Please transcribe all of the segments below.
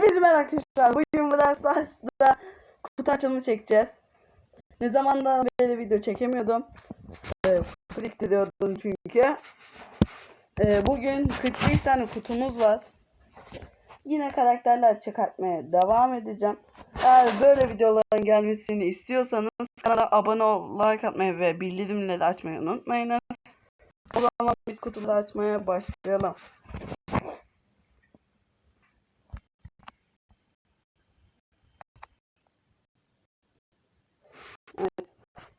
Hepinize merhaba arkadaşlar. Bugün Brawl Stars'da kutu açılımı çekeceğiz. Ne zamandan beri video çekemiyordum. Ee, kutu biriktiriyordum çünkü. Ee, bugün 45 tane kutumuz var. Yine karakterler çıkartmaya devam edeceğim. Eğer böyle videoların gelmesini istiyorsanız kanala abone ol, like atmayı ve bildirimleri açmayı unutmayınız. O zaman biz kutuları açmaya başlayalım.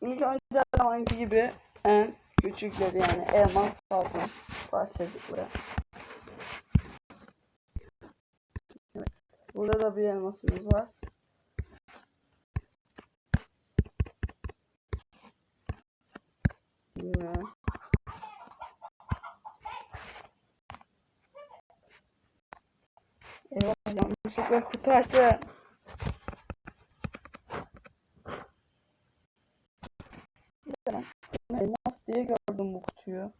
İlk önce zamanki gibi en küçükleri yani elmas altın parçacıkları. Evet. Burada da bir elmasımız var. Bilmiyorum. Eyvah yanlışlıkla kutu açtı. Elmas diye gördüm bu kutuyu.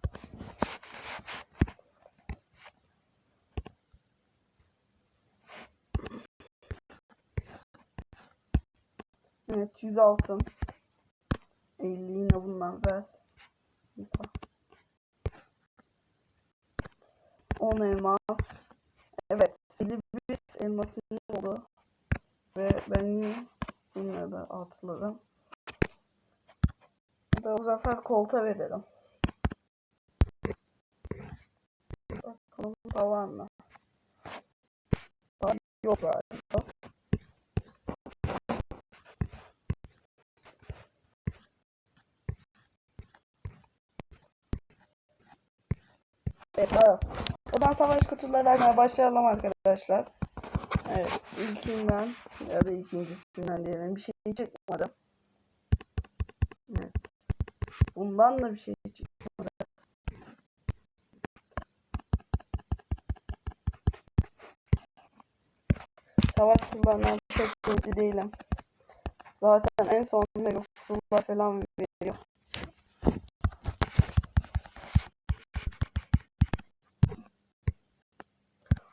Evet 100 altın. 50 yine bundan ver. Yuka. 10 elmas. Evet 51 elmasım oldu. Ve ben bunları da atladım. Da bu sefer kolta verelim. Bakalım da var mı? Yok galiba. Evet, var. O zaman savaş kutuları açmaya başlayalım arkadaşlar. Evet, ilkinden ya da ikincisinden diyelim bir şey çıkmadı. Evet. Bundan da bir şey çıkmadı. Savaş kutularından çok ümitli değilim. Zaten en son mega falan veriyor.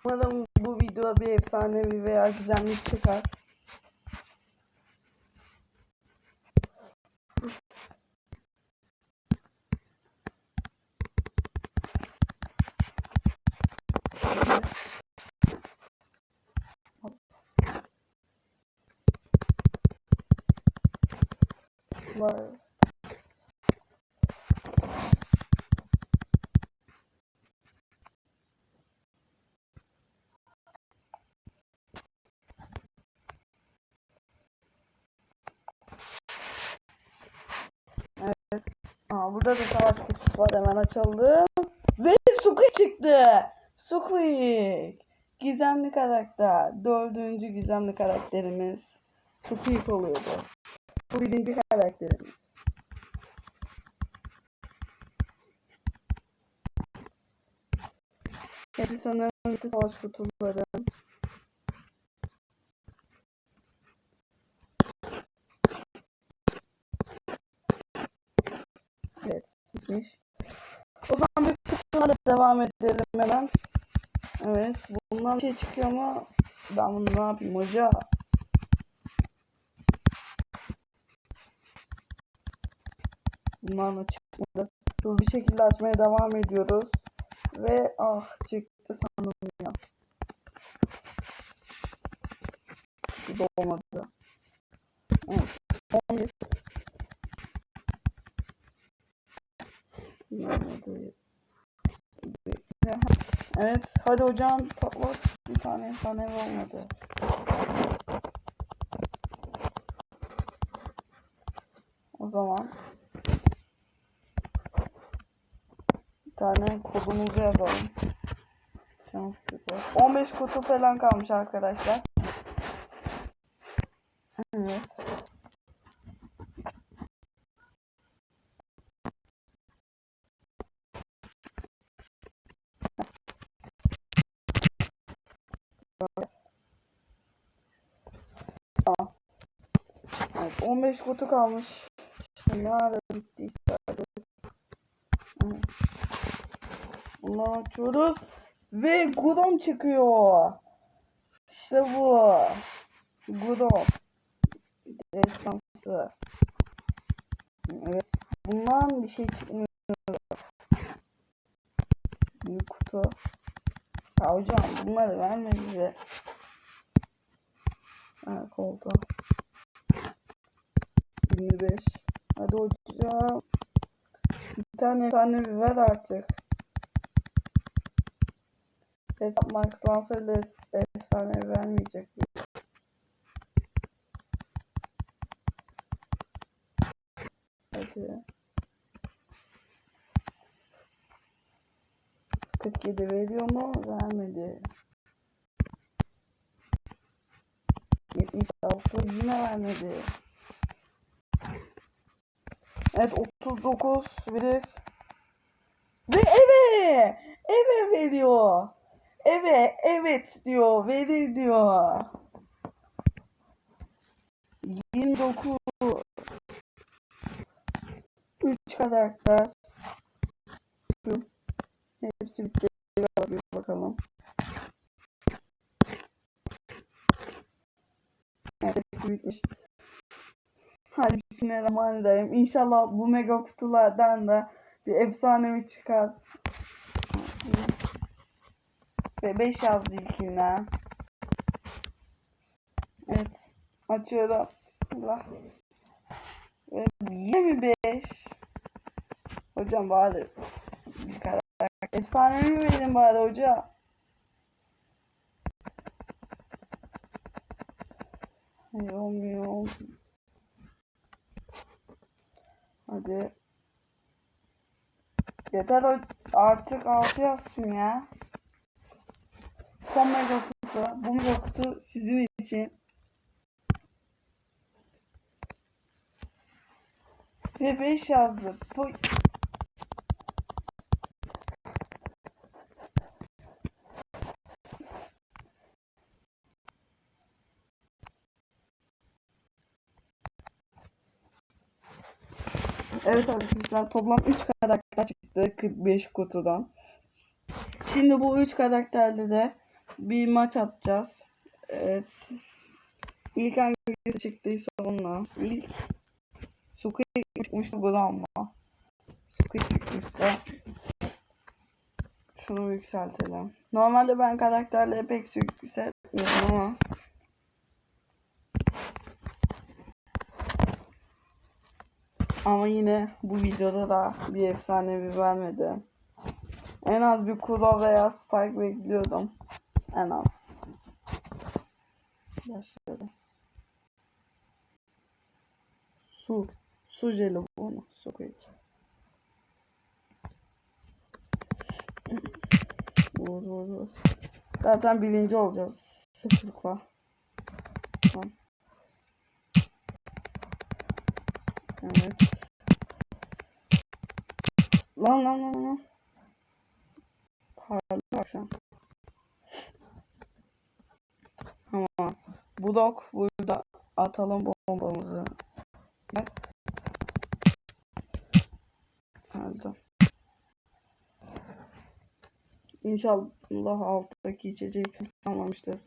Umarım bu videoda bir efsanevi veya gizemli çıkar. var. Evet. Aa, burada da savaş kutusu var hemen açalım. Ve Squeak çıktı. Squeak. Gizemli karakter. Dördüncü gizemli karakterimiz. Squeak oluyordu. Bu birinci karakterimiz. Hepsi sanırım savaş kutuları. Evet, bitmiş. O zaman bir kutularla devam edelim hemen. Evet, bundan bir şey çıkıyor mu? Ben bunu ne yapayım hoca? Bunlar da çıkmadı. Hızlı bir şekilde açmaya devam ediyoruz. Ve ah çıktı sandım ya. Bu da olmadı. Evet. 11. Evet. Hadi hocam patlat. Bir tane efsane olmadı. O zaman bir tane kodumuzu yazalım. Şans kutu. 15 kutu falan kalmış arkadaşlar. Evet. Tamam. Evet, 15 kutu kalmış. Ne ara bittiyse artık. Evet. Açıyoruz. Ve Grom çıkıyor. İşte bu. Gudo. Destansı. Evet. Bundan bir şey çıkmıyor. Büyük kutu. Ya hocam bunları verme bize. Ha koltuğa. 25. Hadi hocam. Bir tane bir ver artık. Hesap Max Lancer'la es- efsane vermeyecek. Hadi. 47 veriyor mu? Vermedi. 76 yine vermedi. Evet 39 verir. Ve eve! Eve veriyor. Eve evet diyor. Verir diyor. 29 3 karakter. Hepsi bitti. Bir bakalım. Evet, hepsi bitmiş. Hadi bismillahirrahmanirrahim. İnşallah bu mega kutulardan da bir efsanevi çıkar. Ve 5 yazdı ilkinden. Evet. Açıyorum. Bismillah. Ve 25. Hocam bari bir karar. Efsane mi verin bari hoca? Olmuyor. Hadi. Yeter artık altı yazsın ya. Son mega kutu. Bu mega kutu sizin için. Ve 5 yazdı. Bu Evet arkadaşlar toplam 3 karakter çıktı 45 kutudan. Şimdi bu 3 karakterle de bir maç atacağız. Evet. İlk hangisi çıktıysa onunla. İlk Squid çıkmıştı bu da ama. Squid çıkmıştı. Şunu yükseltelim. Normalde ben karakterleri pek yükseltmiyorum ama. Ama yine bu videoda da bir efsanevi vermedi. En az bir Kuro veya Spike bekliyordum. En az. Başladı. Su. Su jelibonu. Su vur. Zaten birinci olacağız. Sıfırlıkla. Tamam. Evet. Lan lan lan lan. Parla bak sen. Tamam. Budok burada atalım bombamızı. Bak. Öldü. İnşallah alttaki içeceği kimse almamıştır.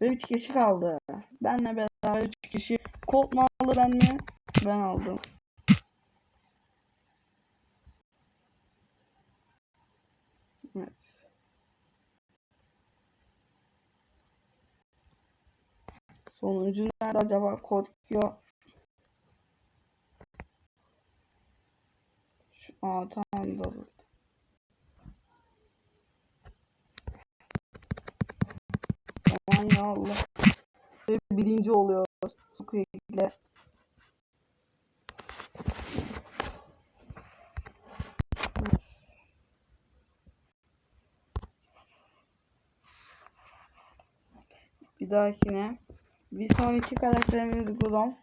Ve 3 kişi kaldı. Benle beraber 3 kişi. Aldı ben mi? Ben aldım. Evet. Sonuncu nerede acaba? Korkuyor. Şu, aa tamam da burada. Aman ya Allah. Ve birinci oluyor Squeak'le. Evet. Bir dahakine bir sonraki karakterimiz Grom.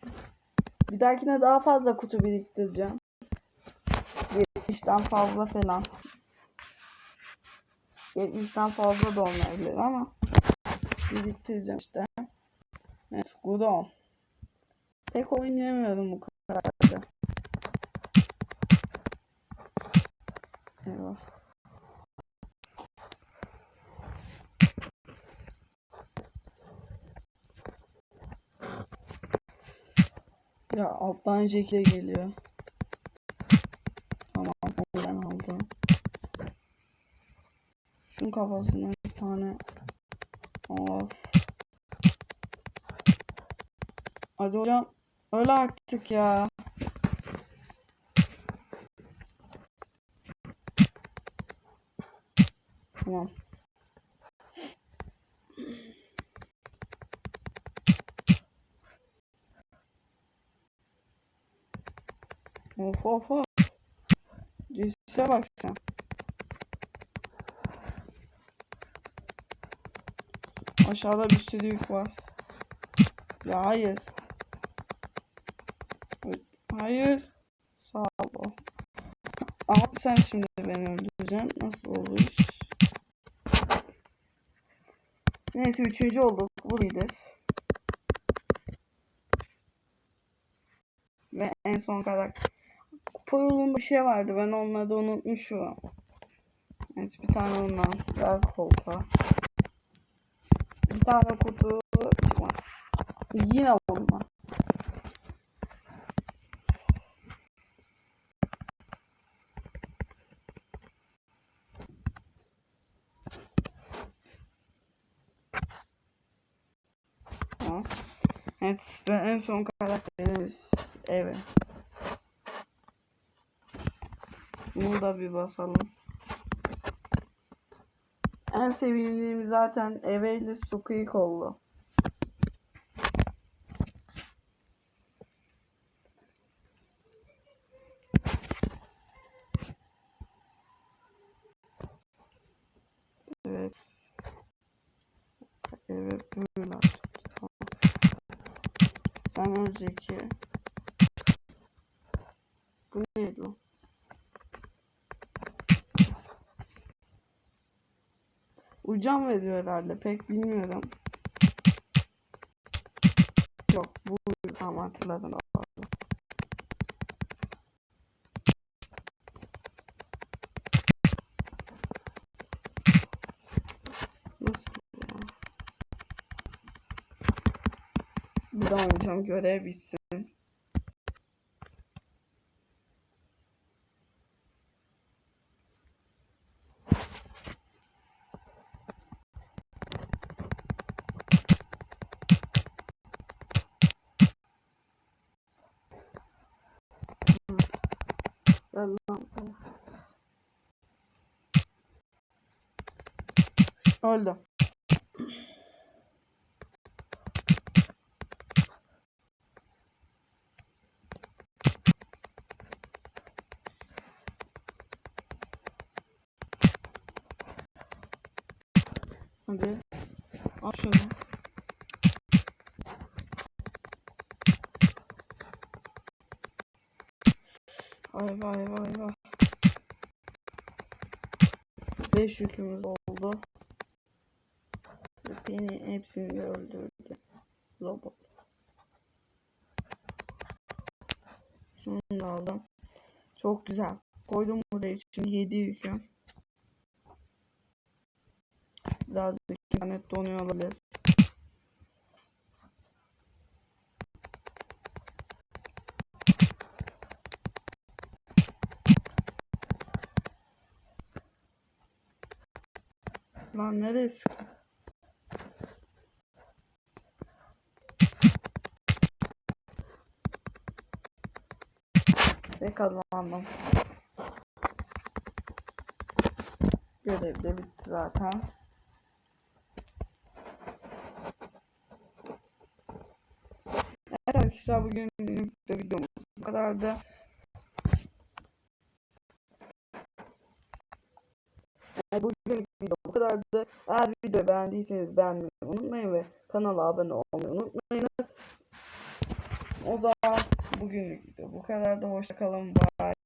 Bir dahakine daha fazla kutu biriktireceğim. 70'ten fazla falan. 70'ten fazla da olmayabilir ama biriktireceğim işte. Evet Grom. Pek oynayamıyorum bu karakterde. Eyvah. Ya alttan Jackie geliyor. Tamam ben aldım. Şunun kafasına bir tane of. Hadi hocam öyle artık ya. Tamam. Of of of. Cüsse bak sen. Aşağıda bir sürü yük var. Ya hayır. Hayır. Sağ ol. Ama sen şimdi beni öldüreceksin. Nasıl olur? Neyse üçüncü olduk. Bu lider. Ve en son karakter. Kupa yolunda bir şey vardı. Ben onları da unutmuşum. Evet bir tane ondan. Biraz koltuğa. Bir tane kutu. Yine ondan. Evet ve en son karakterimiz evet. Bunu da bir basalım. En sevindiğim zaten Eve ile Squeak oldu. Evet. Evet böyle. Tamam. Sen önceki. Bu neydi lan? Ucam veriyor herhalde pek bilmiyorum. Yok bu tamam hatırladım. Nasıl ya? Bir daha oynayacağım görev bitsin. Ver lan. Öldü. Hadi. Al şunu. Vay vay vay vay. 5 yükümüz oldu. Beni hepsini öldürdü. Robot. Şunu da aldım. Çok güzel. Koydum buraya şimdi 7 yüküm. Birazcık internet donuyor olabilir. Lan neresi? Ve kazandım. Görev de bitti zaten. Evet arkadaşlar bugün de videomuz bu kadardı. Evet, bugün video bu kadardı. Eğer videoyu beğendiyseniz beğenmeyi unutmayın ve kanala abone olmayı unutmayınız. O zaman bugünlük video bu kadardı. Hoşçakalın. Bye. Bye.